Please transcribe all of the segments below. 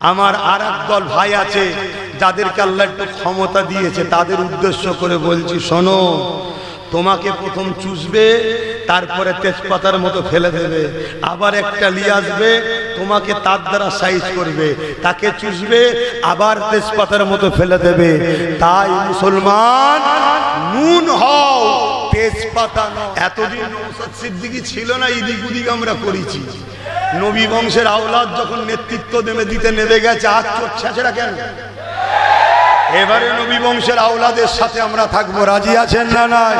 আমার আর দল ভাই আছে, যাদেরকে আল্লাহ একটু ক্ষমতা দিয়েছে, তাদের উদ্দেশ্য করে বলছি, শোনো, তোমাকে প্রথম চুষবে, তারপরে তেজপাতার মতো ফেলে দেবে, আবার একটা নিয়ে আসবে, তোমাকে তার দ্বারা সাইজ করবে, তাকে চুষবে, আবার তেজপাতার মতো ফেলে দেবে। তাই মুসলমান, নুন হও, তেজপাতা এতদিন সিদ্দিকি ছিল না ইদিক উদিক আমরা করেছি। নবী বংশের আওলাদ যখন নেতৃত্ব দেবে, দিতে নেমে গেছে আজ চড়ছে সেটা কেন? এবারে নবী বংশের আওলাদের সাথে আমরা থাকব, রাজি আছেন না নাই?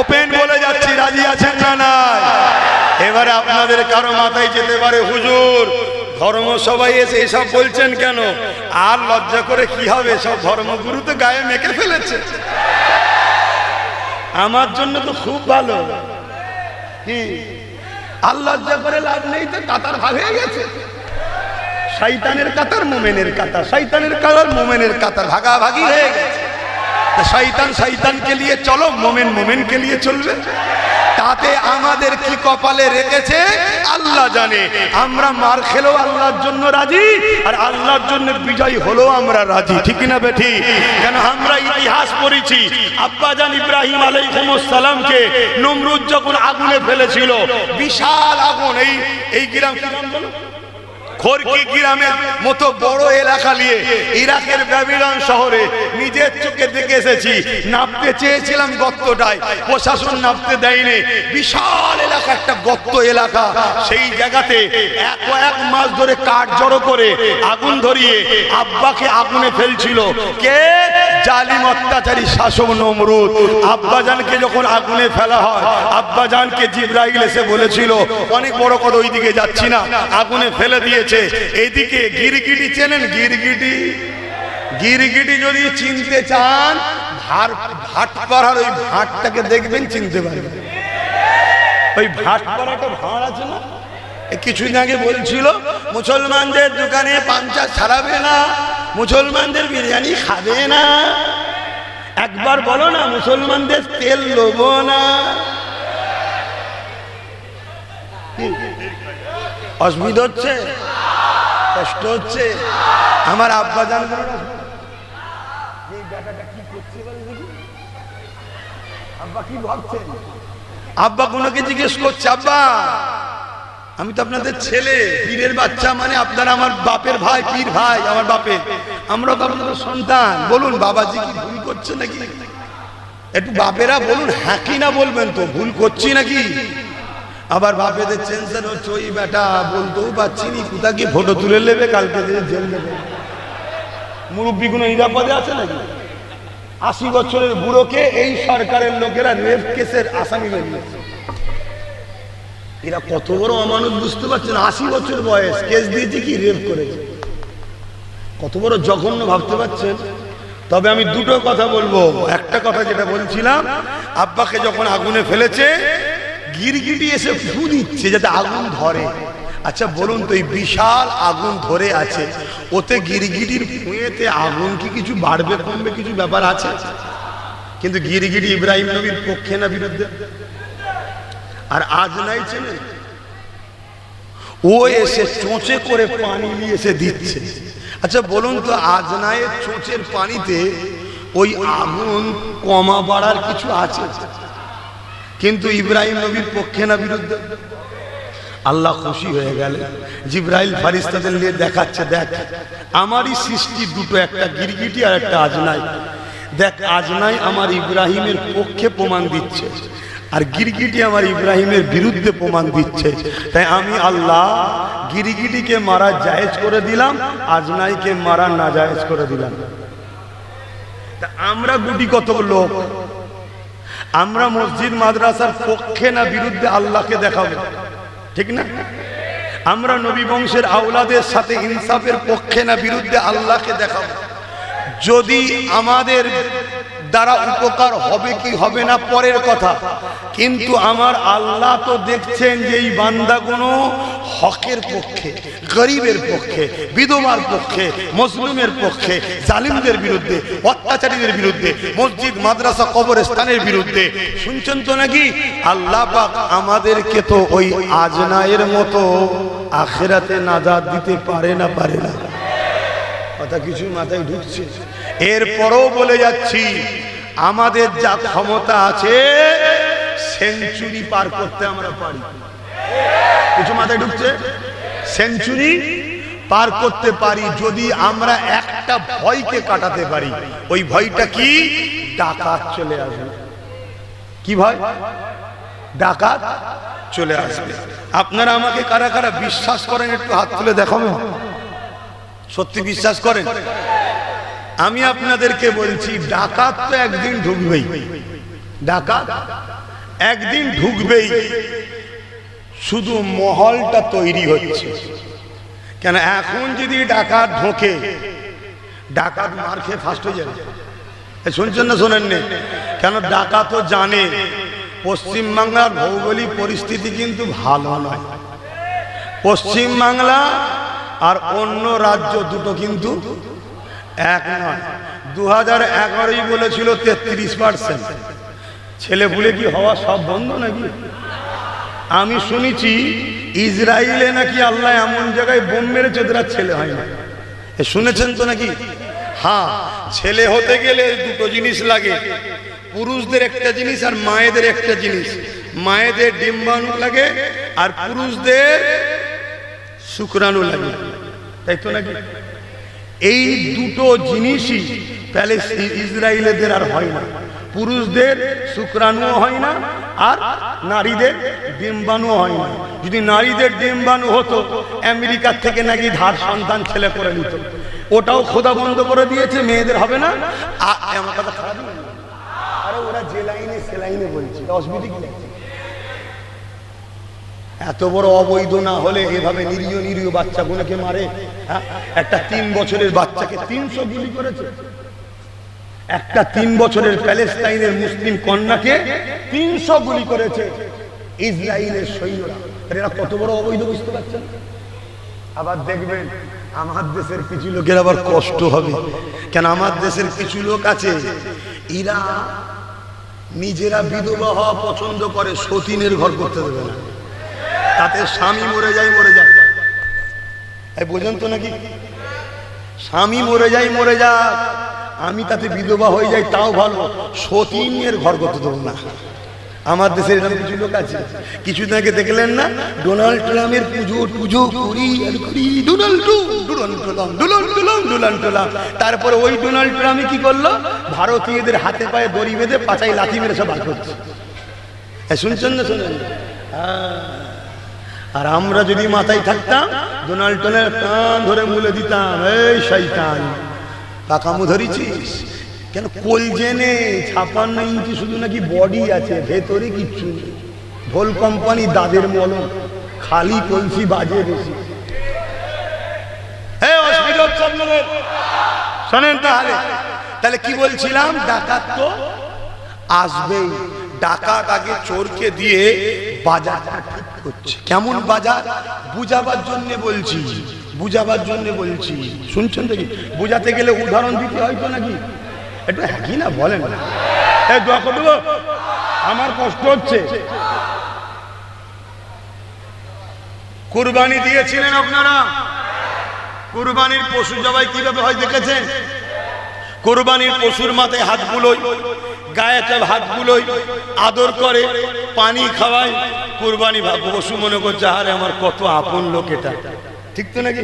ওপেন বলে যাচ্ছি, রাজি আছেন না নাই? এবারে আপনাদের কারও মাথায় যেতে পারে, হুজুর, ধর্ম সবাই এসে এসব বলছেন কেন? আর লজ্জা করে কি হবে? সব ধর্মগুরু তো গায়ে মেখে ফেলেছে। আমার জন্য তো খুব ভালো। কি লজ্জা করে লাভ নেই তো কাতার ভাগ হয়ে গেছে। শৈতানের কাতার, মোমেনের কাতার শৈতানের কাতার, মোমেনের কাতার ভাগাভাগি হয়ে গেছে। শৈতান শৈতানকে নিয়ে চলো, মোমেন মোমেনকে নিয়ে চলবে। তাতে আমাদের কি কপালে রেখেছে? আল্লাহ জানে। আমরা মার খেলেও আল্লাহর জন্য রাজি, আর আল্লাহর জন্য বিজয় হলেও আমরা রাজি। ঠিক না বেঠি? কেন আমরা ইতিহাস পড়েছি। আব্বাজান ইব্রাহিম আলাইসালামকে নমরুদ যখন আগুনে ফেলেছিল, বিশাল আগুন। এই এই গ্রাম কি খড়কি গ্রামের মতো বড় এলাকা নিয়ে ইরাকের ব্যাবিলন শহরে নিজের চোখে দেখে এসেছি। নাপতে চেয়েছিলাম গর্তটায়। প্রশাসন নাপতে দেয়নি। বিশাল এলাকা, একটা গর্ত এলাকা। সেই জায়গাতে এক কয়েক মাস ধরে কাঠ জড়ো করে আগুন ধরিয়ে আব্বাকে আগুনে ফেলছিল। কে? জালিম অত্যাচারী শাসক নমরুদ। আব্বাজানকে যখন আগুনে ফেলা হয়, আব্বাজানকে জিব্রাইল এসে বলেছিল, অনেক বড় কথা ওইদিকে যাচ্ছি না। আগুনে ফেলে দিয়েছে। এইদিকে গিরগিটি চেনেন, গিরগিটি? গিরগিটি যদি চিনতে চান ভার ভাট পাড়ার ওই ভাটটাকে দেখবেন, চিনতে পারবেন। ওই ভাট পাড়াটা ভাড় আছে না? কিছুদিন আগে বলছিল, মুসলমানদের দোকানে পাঞ্চা ছাড়াবে না, মুসলমানদের বিরিয়ানি খাবে না। একবার বলো না, মুসলমানদের তেল লোবো না। অসুবিধা হচ্ছে? কষ্ট হচ্ছে। আমার আব্বা জান আব্বা কোনোকে জিজ্ঞেস করছে, আব্বা, আমি তো আপনাদের ছেলে, পীরের বাচ্চা মানে আপনারা আমার বাপের ভাই, পীর ভাই, আমার বাপের আমরা তো আপনাদের সন্তান। বলুন, বাবাজি কি ভুল করছে নাকি? একটু বাপেরা বলুন হ্যাঁ কি না বলবেন তো? ভুল করছি নাকি? আবার বাপেদের টেনশন হচ্ছে ওই বেটা, বলতেও পারছি নি, কোথা কি ফটো তুলে নেবে, কালকে জেল দেবে মুরব্বী কোনো নিরাপদে আছে নাকি? আশি বছরের বুড়োকে এই সরকারের লোকেরা রেপ কেসের আসামি বানিয়েছে। এরা কত বড় অমানুষ বুঝতে পারছেন আশি বছর বয়স কেস দিয়েছে কি রেপ করেছে। কত বড় জঘন্য ভাবতে পারছেন? তবে আমি দুটো কথা বলব। একটা কথা যেটা বলছিলাম, আব্বাকে যখন আগুনে ফেলেছে গিরগিটি এসে ফু দিচ্ছে যাতে আগুন ধরে। আচ্ছা বলুন তো, এই বিশাল আগুন ধরে আছে, ওতে গিরগিটির ফুঁয়েতে আগুন কি কিছু বাড়বে, কমবে, কিছু ব্যাপার আছে? কিন্তু গিরগিটি ইব্রাহিম নবীর পক্ষে না বিরুদ্ধে? আর আজ নাই চেনেন? ও এসে চোঁচে করে পানি নিয়ে এসে দিচ্ছে। আচ্ছা বলুন তো আজনায়ের চোঁচের পানিতে ওই আগুন কমা বাড়ার কিছু আছে? কিন্তু ইব্রাহিম নবীর পক্ষে না বিরুদ্ধে। আল্লাহ খুশি হয়ে গেল। জিব্রাইল ফারিস্তাদের নিয়ে দেখাচ্ছে, দেখ, আমারই সৃষ্টি দুটো, একটা গিরগিটি আর একটা আজনাই। দেখ, আজনাই আমার ইব্রাহিমের পক্ষে প্রমাণ দিচ্ছে, আর গিরগিটি আমার ইব্রাহিমের বিরুদ্ধে প্রমাণ দিচ্ছে। তাই আমি আল্লাহ গিরগিটিকে মারা জায়েজ করে দিলাম, আজনাইকে মারা না জায়েজ করে দিলাম। তা আমরা গুটি কত লোক? আমরা মসজিদ, মাদ্রাসার পক্ষে না বিরুদ্ধে আল্লাহকে দেখাবো? ঠিক না? আমরা নবী বংশের আওলাদের সাথে ইনসাফের পক্ষে না বিরুদ্ধে আল্লাহকে দেখাবো? যদি আমাদের দ্বারা উপকার হবে কি হবে না পরের কথা, কিন্তু আমার আল্লাহ তো দেখছেন যে এই বান্দাগুলো হকের পক্ষে, গরিবের পক্ষে, বিধবার পক্ষে মুসলিমের পক্ষে, জালিমদের বিরুদ্ধে, অত্যাচারীদের বিরুদ্ধে, মসজিদ, মাদ্রাসা, কবরস্থানের বিরুদ্ধে। শুনছেন তো নাকি? আল্লাহ আমাদেরকে তো ওই আজনায়ের মতো আখেরাতে নাজাদ দিতে পারে না পারে না। কথা কিছু মাথায় ঢুকছে। এরপরও বলে যাচ্ছি, আমাদের যা ক্ষমতা আছে, সেঞ্চুরি পার করতে আমরা পারি। কিছু মাথায় ঢুকছে? সেঞ্চুরি পার করতে পারি যদি আমরা একটা ভয়কে কাটাতে পারি। ওই ভয়টা কি? ডাকাত চলে আসবে। কি ভয়? ডাকাত চলে আসবে। আপনারা আমাকে কারা কারা বিশ্বাস করেন একটু হাত তুলে দেখাবো সত্যি বিশ্বাস করেন? আমি আপনাদেরকে বলছি, ডাকাত তো একদিন ঢুকবেই। ডাকাত একদিন ঢুকবেই। শুধু মহলটা তৈরি হচ্ছে। কেন এখন যদি ডাকাত ঢোকে, ডাকাত মার খেয়ে ফার্স্ট হয়ে যাবে। শুনছেন না শোনেন নে? কেন ডাকাত জানে, পশ্চিমবাংলার ভৌগোলিক পরিস্থিতি কিন্তু ভালো নয়। পশ্চিমবাংলা আর অন্য রাজ্য দুটো কিন্তু এক নয়। দু হাজার এগারোই বলেছিল তেত্রিশ পার্সেন্ট। ছেলে ভুলে কি হওয়া সব বন্ধ নাকি? আমি শুনেছি ইসরায়েলে নাকি আল্লাহ এমন জায়গায় বোম মেরেছে ওদের ছেলে হয় না। শুনেছেন তো নাকি? হ্যাঁ ছেলে হতে গেলে দুটো জিনিস লাগে। পুরুষদের একটা জিনিস আর মায়েদের একটা জিনিস। মায়েদের ডিম্বাণু লাগে আর পুরুষদের শুক্রাণু লাগে। তাই তো নাকি? এই দুটো জিনিসই প্যালেস্টিন ইসরায়েলেদের আর হয় না। পুরুষদের শুক্রাণু হয় না, আর নারীদের ডিম্বাণু হয় না। যদি নারীদের ডিম্বাণু হতো আমেরিকার থেকে নাকি ধার সন্তান ছেলে করে নিত। ওটাও খোদা বন্ধ করে দিয়েছে, মেয়েদের হবে না। আরে ওরা যে লাইনে এত বড় অবৈধ না হলে এভাবে নিরীহ নিরীহ বাচ্চাগুলোকে মারে হ্যাঁ? একটা তিন বছরের বাচ্চাকে তিনশো গুলি করেছে। একটা তিন বছরের প্যালেস্টাইনের মুসলিম কন্যাকে তিনশো গুলি করেছে ইসরায়েলের সৈন্যরা। এরা কত বড় অবৈধ বুঝতে পারছেন? আবার দেখবেন, আমার দেশের কিছু লোকের আবার কষ্ট হবে। কেন আমার দেশের কিছু লোক আছে, এরা নিজেরা বিধবা হওয়া পছন্দ করে সতীনের ঘর করতে দেবে না। তাতে স্বামী মরে যায় মরে যায়। বোঝেন তো নাকি? স্বামী মরে যায়, মরে যা আমি তাতে বিধবা হয়ে যাই তাও ভালো। সতীনের ঘর করতে দেবো না। আমার দেশের এরকম কিছু লোক আছে। কিছুদিন আগে দেখলেন না? ডোনাল্ড ট্রাম্পের পুজো পুজো ট্রাম্প, ট্রাম্প, ট্রাম্প। তারপরে ওই ডোনাল্ড ট্রাম্পই কি করল? ভারতীয়দের হাতে পায়ে দড়ি বেঁধে পাচাই লাথি মেরে সব বার এ, শুনছেন না হ্যাঁ আর আমরা যদি মাথায় থাকতাম ডোনাল্ড ট্রাম্পের কান ধরে মুলে দিতাম এই শৈতান পাকামু ধরেছিস? কেন কোলজেনে ছাপান্ন ইঞ্চি শুধু নাকি বডি আছে, ভেতরে কিচ্ছু নেই। ঢোল কোম্পানি দাদের মলম, খালি কলসি বাজে বেশি। শোনেন তাহলে তাহলে কি বলছিলাম? ডাকাত তো আসবেই। ডাকাত আগে চোরকে দিয়ে বাজারটা ঠিক করছে। কেমন বাজার? বুঝাবার জন্য বলছি। বুঝাবার জন্য বলছি। শুনছেন দেখি? বুঝাতে গেলে উদাহরণ দিতে হয় তো নাকি? একটু হ্যাঁ না বলেন? আমার কষ্ট হচ্ছে। কুরবানি দিয়েছিলেন আপনারা? কুরবানির পশু জবাই কীভাবে হয় দেখেছেন? কোরবানির পশুর মাথায় হাত বুলোই গায়ে চাপ হাত বুলোই আদর করে, পানি খাওয়ায়। কোরবানি পশু মনে করছে, আরে আমার কত আপন লোক এটা। ঠিক তো নাকি?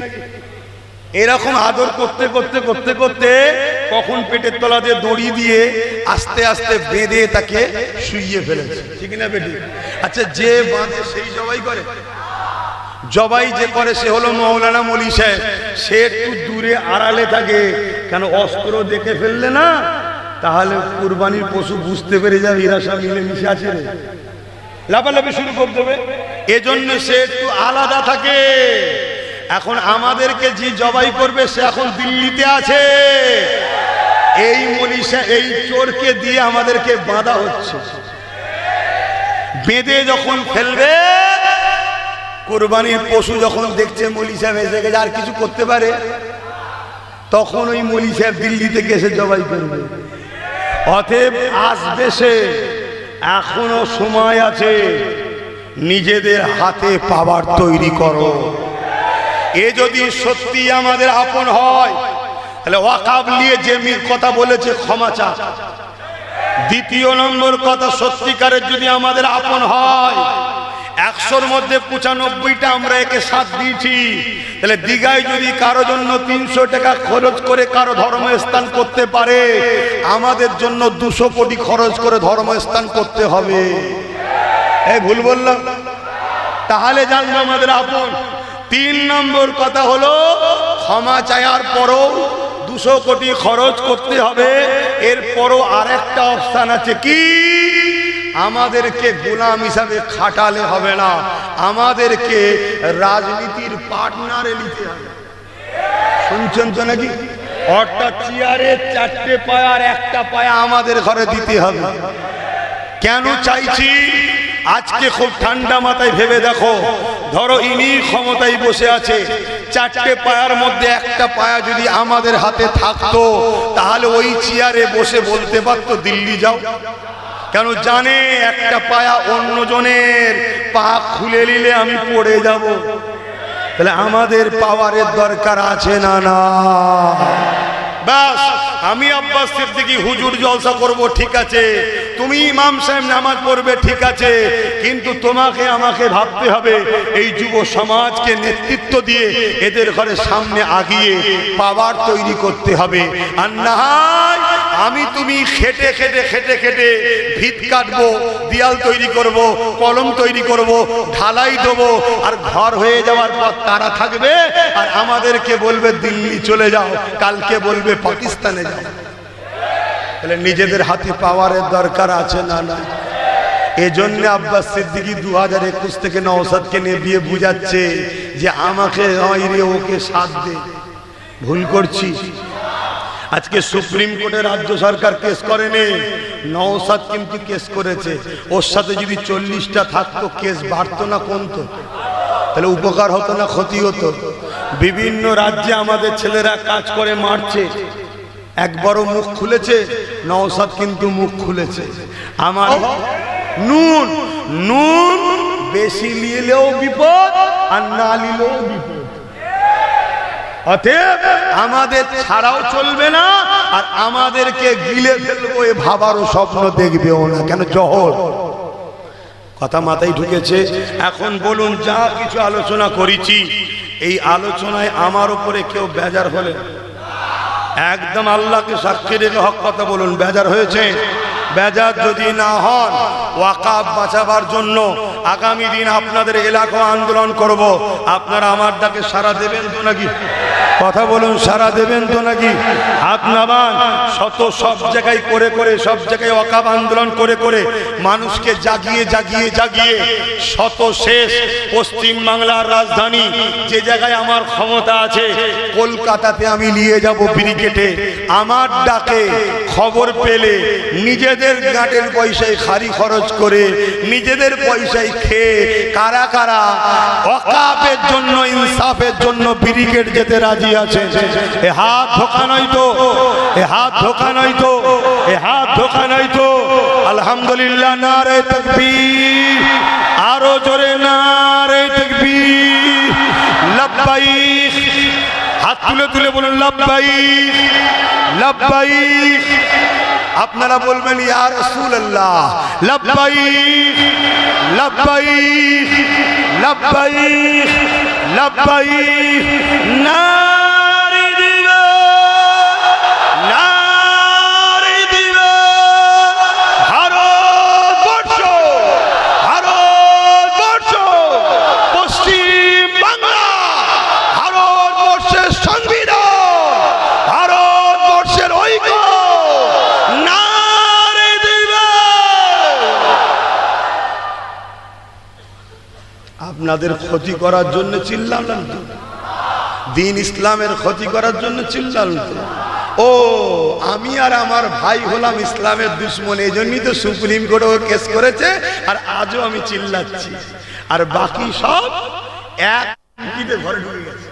এরকম আদর করতে করতে করতে করতে কখন পেটের তলা দিয়ে দড়ি দিয়ে আস্তে আস্তে বেঁধে তাকে শুইয়ে ফেলেছে। ঠিক না বেটি? আচ্ছা যে বাঁধে সেই জবাই করে। জবাই যে করে সে হলো মৌলানা মলি সাহেব। সে একটু দূরে আড়ালে থাকে। কেন অস্ত্র দেখে ফেললে না? তাহলে কুরবানির পশু বুঝতে পেরে যাবে এরা সব মিলেমিশে আছে রে। লাফালাফি শুরু করে দেবে। এজন্য সে একটু আলাদা থাকে। এখন আমাদেরকে যে জবাই করবে সে এখন দিল্লিতে আছে। এই মনীষা, এই চোরকে দিয়ে আমাদেরকে বাঁধা হচ্ছে। বেঁধে যখন ফেলবে, কোরবানির পশু যখন দেখছে মলি সাহেব এসে গেছে, আর কিছু করতে পারে, তখন ওই মলি সাহেব দিল্লি থেকে এসে জবাই করবে। অতএব আসবে সে এখনও সময় আছে, নিজেদের হাতে পাওয়ার তৈরি করো। এ যদি সত্যি আমাদের আপন হয়, তাহলে ওয়াকাব নিয়ে যে মির কথা বলেছে, ক্ষমা চা দ্বিতীয় নম্বর কথা, সত্যিকারের যদি আমাদের আপন হয়, একশোর মধ্যে পঁচানব্বইটা আমরা একে সাথ দিয়েছি। তাহলে দীঘায় যদি কারও জন্য তিনশো টাকা খরচ করে কারও ধর্মস্থান করতে পারে, আমাদের জন্য দুশো কোটি খরচ করে ধর্মস্থান করতে হবে। এই ভুল বললাম। তাহলে জানব আমাদের আপন। তিন নম্বর কথা হলো, ক্ষমা চায়ার পরও দুশো কোটি খরচ করতে হবে। এরপরও আরেকটা অবস্থান আছে কি? আমাদেরকে গোলাম হিসাবে খাটালে হবে না। আমাদেরকে রাজনীতির পার্টনারে নিতে হবে। শুনছেন তো নাকি? অর্থাৎ চেয়ারে চারটে পায়া আর একটা পায়া আমাদের ঘরে দিতে হবে। কেন চাইছি? আজকে খুব ঠান্ডা মাথায় ভেবে দেখো। ধরো ইনি ক্ষমতায় বসে আছে, চারটে পায়ার মধ্যে একটা পায়া যদি আমাদের হাতে থাকতো, তাহলে ওই চেয়ারে বসে বলতে পারতো, দিল্লি যাও। কেন জানে একটা পায়া অন্যজনের পা খুলে নিলে আমি পড়ে যাব। তাহলে আমাদের পাওয়ারের দরকার আছে না না? ব্যাস আমি আব্বাস সিদ্দিকি, হুজুর জলসা করব, ঠিক আছে। তুমি ইমাম সাহেব নামাজ পড়বে, ঠিক আছে। কিন্তু তোমাকে, আমাকে ভাবতে হবে, এই যুব সমাজকে নেতৃত্ব দিয়ে এদের ঘরে সামনে আগিয়ে পাওয়ার তৈরি করতে হবে। আর না আমি তুমি খেটে খেটে খেটে খেটে ভিত কাটবো, দিয়াল তৈরি করব, কলম তৈরি করব, ঢালাই দেবো, আর ঘর হয়ে যাওয়ার পর তারা থাকবে, আর আমাদেরকে বলবে দিল্লি চলে যাও, কালকে বলবে পাকিস্তানে যাও। তাহলে নিজেদের হাতে পাওয়ারের দরকার আছে না না এজন্য আব্বাস সিদ্দিকি দু হাজার একুশ থেকে নওসাদকে নিয়ে বিয়ে বুঝাচ্ছে যে আমাকে ওকে সাথ দে। ভুল করছি আজকে সুপ্রিম কোর্টে রাজ্য সরকার কেস করেনি। নওসাদ কিন্তু কেস করেছে। ওর সাথে যদি চল্লিশটা থাকতো কেস বাড়তো না কমতো? তাহলে উপকার হতো না ক্ষতি হতো? বিভিন্ন রাজ্যে আমাদের ছেলেরা কাজ করে মারছে। একবারও মুখ খুলেছে নওসাদ কিন্তু মুখ খুলেছে। আমার নুন নুন বেশি নিলেও বিপদ আর না নিলেও বিপদ। অতএব আমাদের ছাড়াও চলবে না, আর আমাদেরকে গিলে ফেলব, এ ভাবারও স্বপ্ন দেখবেও না। কেন জহর? কথা মাথায় ঢুকেছে। এখন বলুন, যা কিছু আলোচনা করেছি, এই আলোচনায় আমার উপরে কেউ বেজার হলে? একদম আল্লাহকে সাক্ষী রেখে হক কথা বলুন, বেজার হয়েছে? বেজার যদি না হন ওয়াকাব বাঁচাবার জন্য আগামী দিন আপনাদের এলাকা আন্দোলন করব। আপনারা আমার ডাকে সারা দেবেন তো নাকি? কথা বলুন সারা দেবেন তো নাকি? নামান, শত সব জায়গায় করে করে, সব জায়গায় ওয়াকাব আন্দোলন করে করে মানুষকে জাগিয়ে জাগিয়ে জাগিয়ে শত শেষ পশ্চিম বাংলার রাজধানী যে জায়গায় আমার ক্ষমতা আছে, কলকাতাতে আমি নিয়ে যাব ব্রিকেটে আমার ডাকে খবর পেলে নিজেদের গাঁটের পয়সায় খারি খরচ করে নিজেদের পয়সায় খেয়ে কারা কারা অকাপের জন্য, ইনসাফের জন্য ব্রিকেট যেতে রাজি আছে। এ হাত ধোকা নয় তো, এ হাত ধোকা নয় তো, এ হাত ধোকা নয় তো। আলহামদুলিল্লাহ নারে তকবীর, আরও জোরে নারে তকবীর। লব্বাইক, হাত তুলে তুলে বলুন, লব্বাইক লব্বাইক। আপনারা বলবেন ইয়া রাসূলুল্লাহ লব্বাইক লব্বাইক লব্বাইক লব্বাইক নারে আপনাদের ক্ষতি করার জন্য চিল্লালেন তো দিন ইসলামের ক্ষতি করার জন্য চিল্লালেন তো ও, আমি আর আমার ভাই হলাম ইসলামের দুশ্মন এই জন্যই তো সুপ্রিম কোর্টেও কেস করেছে, আর আজও আমি চিল্লাচ্ছি। আর বাকি সব এক ঘরে ঢুকে গেছে।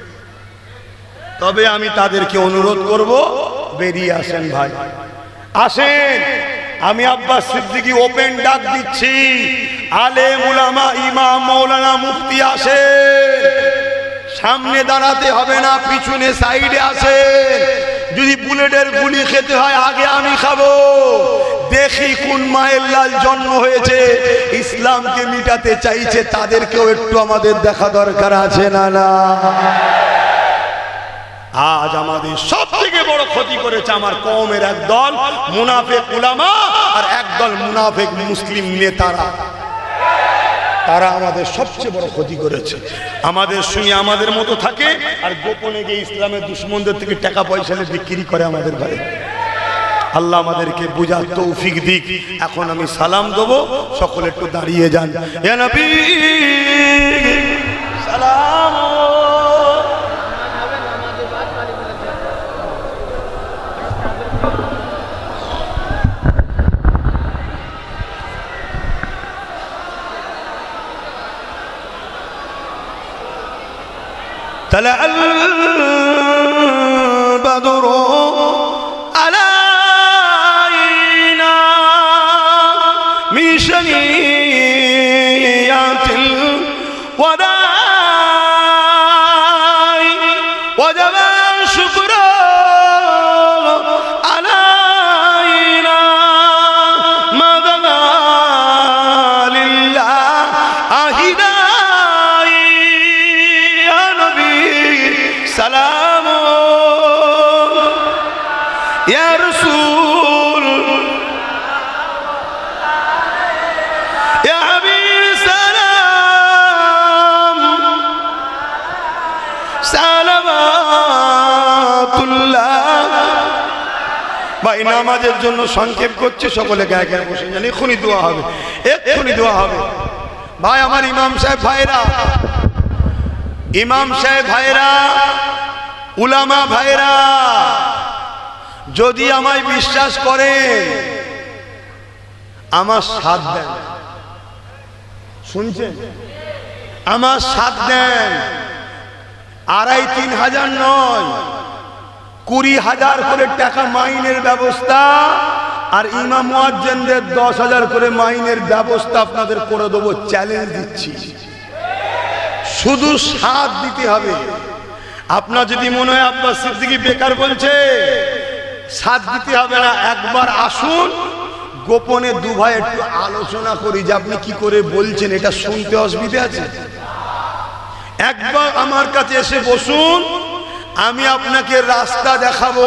তবে আমি তাদেরকে অনুরোধ করব, বেরিয়ে আসেন ভাই। আসেন, আমি আব্বাস সিদ্দিকি ওপেন ডাক দিচ্ছি। আলে মুলামা ইমাম মৌলানা মুফতি আসে। সামনে দাঁড়াতে হবে না, পিছনে সাইডে আসে। যদি বুলেটের গুলি খেতে হয়, আগে আমি খাব। দেখি কোন মায়ের লাল জন্ম হয়েছে। ইসলামকে মিটাতে চাইছে, তাদেরকেও একটু আমাদের দেখা দরকার আছে না না? আজ আমাদের সব থেকে বড় ক্ষতি করেছে আমার কমের একদল মুনাফেক উলামা আর একদল মুনাফেক মুসলিম নেতারা। তারা আমাদের সবচেয়ে বড় ক্ষতি করেছে। আমাদের সঙ্গে আমাদের মতো থাকে আর গোপনে গিয়ে ইসলামের দুশ্মনদের থেকে টাকা পয়সা বিক্রি করে আমাদের ঘরে। আল্লাহ আমাদেরকে বুঝার তৌফিক দিক। এখন আমি সালাম দেবো, সকলে একটু দাঁড়িয়ে যান। সালাম। تلا البدر ভাই, নামাজের জন্য সংক্ষেপ করছে, সকলে গায়ে গায়ে বসে যান। এক্ষুনি দোয়া হবে, এক্ষুনি দোয়া হবে। ভাই, আমার ইমাম সাহেব ভাইরা ইমাম সাহেব ভাইরা উলামা ভাইরা যদি আমায় বিশ্বাস করেন, আমার সাথ দেন। শুনছেন? আমার সাথ দেন। আড়াই তিন হাজার নয়। কুড়ি হাজার করে টাকা মাইনের ব্যবস্থা, আর ইমাম দশ হাজার করে মাইনের ব্যবস্থা আপনাদের করে দেবো চ্যালেঞ্জ দিচ্ছি। শুধু সাথ দিতে হবে। আপনার যদি মনে হয় আপনার সিদ্দিকি বেকার বলছে, সাথ দিতে হবে না, একবার আসুন, গোপনে দু ভাই একটু আলোচনা করি যে আপনি কি করে বলছেন, এটা শুনতে অসুবিধা আছে? একবার আমার কাছে এসে বসুন আমি আপনাকে রাস্তা দেখাবো।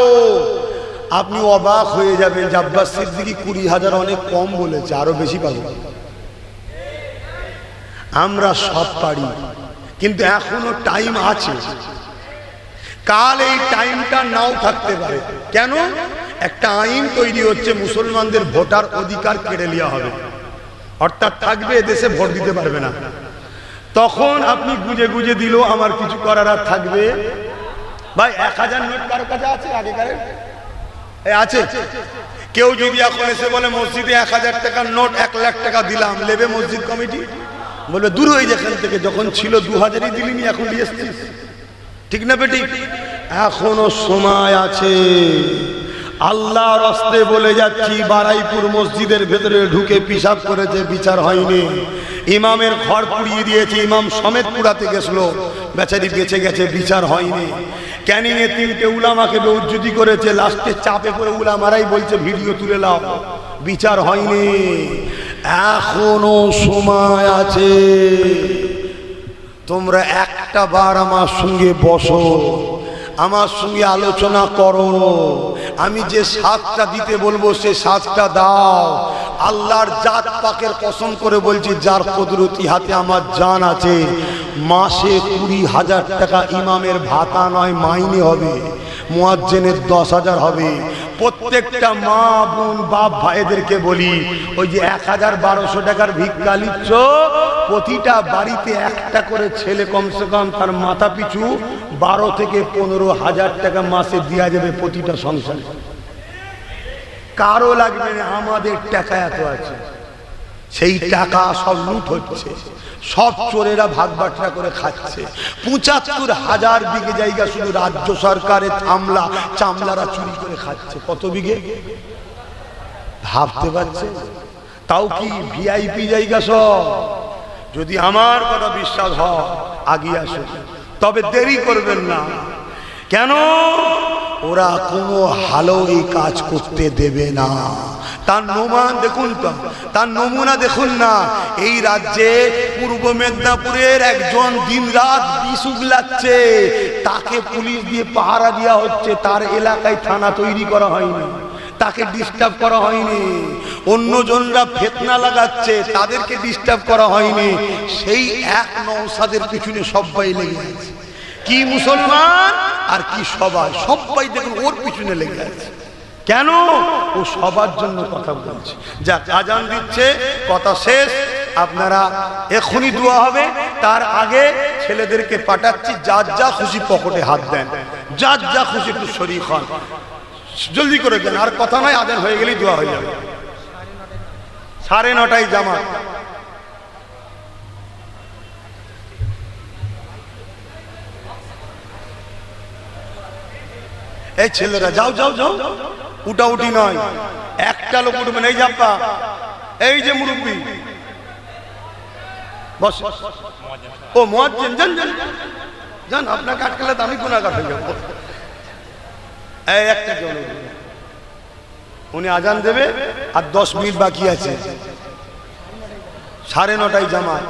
আপনি অবাক হয়ে যাবেন যে আব্বাস সিদ্দিকি কুড়ি হাজার অনেক কম বলেছে, আরও বেশি পাবো। আমরা সব পারি, কিন্তু এখনও টাইম আছে। কাল এই টাইমটা নাও থাকতে পারে। কেন? একটা আইন তৈরি হচ্ছে, মুসলমানদের ভোটার অধিকার কেড়ে নেওয়া হবে। অর্থাৎ থাকবে দেশে ভোট দিতে পারবে না। তখন আপনি গুজে গুজে দিল, আমার কিছু করার আর থাকবে ভাই, এক হাজার নোট কারও কাছে আছে? আগেকারের? আছে। কেউ যদি এখন এসে বলে, মসজিদে এক হাজার টাকার নোট, এক লাখ টাকা দিলাম লেবে মসজিদ কমিটি? বলবে, দূর হয়ে যেখান থেকে, যখন ছিল দু হাজারই দিলিনি, এখন দিয়ে এসছিস ঠিক না বেটি? এখনও সময় আছে। আল্লাহর অস্তে বলে যাচ্ছি, বারাইপুর মসজিদের ভেতরে ঢুকে পিসাব করেছে, বিচার হয়নি। ইমামের ঘর পুড়িয়ে দিয়েছে, ইমাম সমেত পুড়াতে গেছিল। বেচারি বেঁচে গেছে, বিচার হয়নি। ক্যানিং এ তিনটে উলামাকে বেউজ্জুদি করেছে, লাস্টে চাপে পড়ে উলামারাই বলছে, ভিডিও তুলে নাও। বিচার হয়নি। এখনও সময় আছে। তোমরা একটা বার আমার সঙ্গে বসো, আমার সঙ্গে আলোচনা করো। আমি যে সাতটা দিতে বলব, সে সাতটা দাও। আল্লাহর জাত পাকের কসম করে বলছি, যার কুদরতি হাতে আমার জান আছে মাসে কুড়ি হাজার টাকা ইমামের ভাতা নয়, মাইনে হবে। মুয়াজ্জেনের দশ হাজার হবে। প্রত্যেকটা মা বোন, বাপ ভাইদেরকে বলি, ওই যে এক হাজার বারোশো টাকার ভিক্ষা লিচ্ছ প্রতিটা বাড়িতে একটা করে ছেলে কমসে কম তার মাথা পিছু বারো থেকে পনেরো হাজার টাকা মাসে দেওয়া যাবে প্রতিটা সংসারে। কারও লাগবে না, আমাদের টাকা এত আছে। সেই টাকা সব লুট হচ্ছে। সব চোরেরা ভাগ বাটরা করে খাচ্ছে। পঁচাত্তর হাজার বিঘে জায়গা শুধু রাজ্য সরকারের থামলা চামলারা চুরি করে খাচ্ছে। কত বিঘে? ভাবতে পারছে? তাও কি ভিআইপি জায়গা সব? যদি আমার কথা বিশ্বাস হয়, আগিয়ে আসুন। তবে দেরি করবেন না। কেন? ওরা কোনো হালো এই কাজ করতে দেবে না। তার নমান দেখুন তো, তার নমুনা দেখুন না। এই রাজ্যে পূর্ব মেদিনীপুরের একজন দিন রাত বিষ তাকে পুলিশ দিয়ে পাহারা দেওয়া হচ্ছে। তার এলাকায় থানা তৈরি করা হয়নি। তাকে ডিস্টার্ব করা হয়নি। অন্যজনরা ফেতনা লাগাচ্ছে। তাদেরকে ডিস্টার্ব করা হয়নি। সেই এক নৌসাদের পিছনে সবাই লেগে আছে কি মুসলমান? আর কি সবাই? সবাই দেখুন, ওর পিছনে লেগে আছে। কেন? ও সবার জন্য কথা বলছে। যা আজান দিচ্ছে, কথা শেষ। আপনারা এখনই দোয়া হবে। তার আগে ছেলেদেরকে পাঠাচ্ছি। যার যা খুশি পকেটে হাত দেন। যার যা খুশি একটু শরীর হন। জলদি করে দেন। আর কথা নয় আদান হয়ে গেলেই দোয়া হয়ে যাবে। সাড়ে নটায় জামা এই ছেলেরা, যাও যাও যাও। উটা উটি নয়। একটা লোক উঠবে না। এই জাপ্পা এই যে মুরব্বী। বস। ও মজ্জেন যান যান। যান আপনাকে আটকালে তো আমি গুণাগার হয়ে যাব। এই একটা জন উনি আজান দেবে আর দশ মিনিট বাকি আছে। সাড়ে নটায় জামাত।